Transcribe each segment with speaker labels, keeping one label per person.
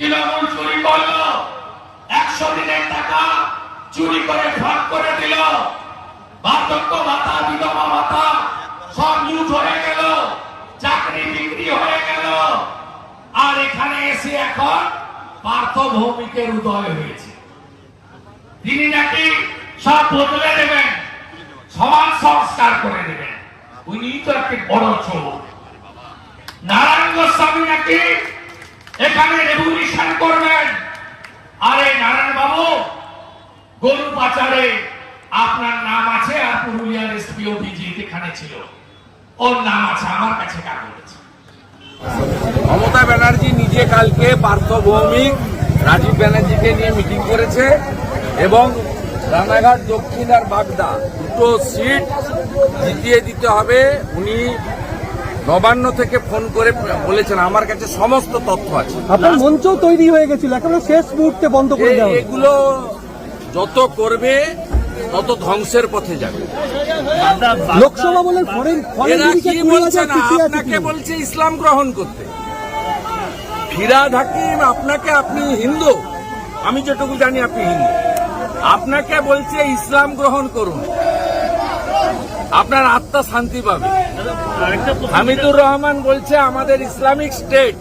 Speaker 1: তৃণমূল চুরি করল। একশো দিনের টাকা চুরি করে ভাগ করে দিল। বার্ধক্য ভাতা, বিধবা ভাতা সব লুট হয়ে গেল। চাকরি বিক্রি হয়ে গেল। আর এখানে এসে এখন পার্থ ভৌমিকের উদয় হয়েছে। তিনি নাকি সব বদলে দেবেন সমাজ সংস্কার করে দেবেন। উনি তো একটি বড় চোর নারায়ণ গোস্বামী নাকি এখানে রেভলিউশন করবেন। আরে নারায়ণ বাবু, গরু পাচারে আপনার নাম আছে আর পুরুলিয়ার এসপি অভিজিৎ এখানে ছিল। ওর নাম আছে, আমার কাছে কাগজ
Speaker 2: মমতা ব্যানার্জি নিজে কালকে পার্থ ভৌমিক, রাজীব ব্যানার্জিকে নিয়ে মিটিং করেছে এবং রানাঘাট, দক্ষিণ আর বাগদা দুটো সিট জিতিয়ে দিতে হবে। উনি নবান্ন থেকে ফোন করে বলেছেন আমার কাছে সমস্ত তথ্য আছে।
Speaker 3: আপনার মঞ্চও তৈরি হয়ে গেছিল এখনও শেষ মুহূর্তে বন্ধ করে দেওয়া
Speaker 2: এগুলো যত করবে তত ধ্বংসের পথে যাবে।
Speaker 3: লোকসভা বলে ফরেন ফরেন
Speaker 2: আপনাকে বলছে ইসলাম গ্রহণ করতে। ফিরাদ হাকিম আপনাকে আপনি হিন্দু? আমি যেটুকু জানি আপনি হিন্দু। আপনাকে বলছে ইসলাম গ্রহণ করুন। আপনার আত্মা শান্তি পাবে। হামিদুর রহমান বলছে, আমাদের ইসলামিক স্টেট।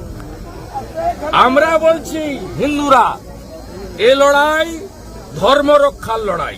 Speaker 2: আমরা বলছি, হিন্দুরা, এ লড়াই ধর্ম রক্ষার লড়াই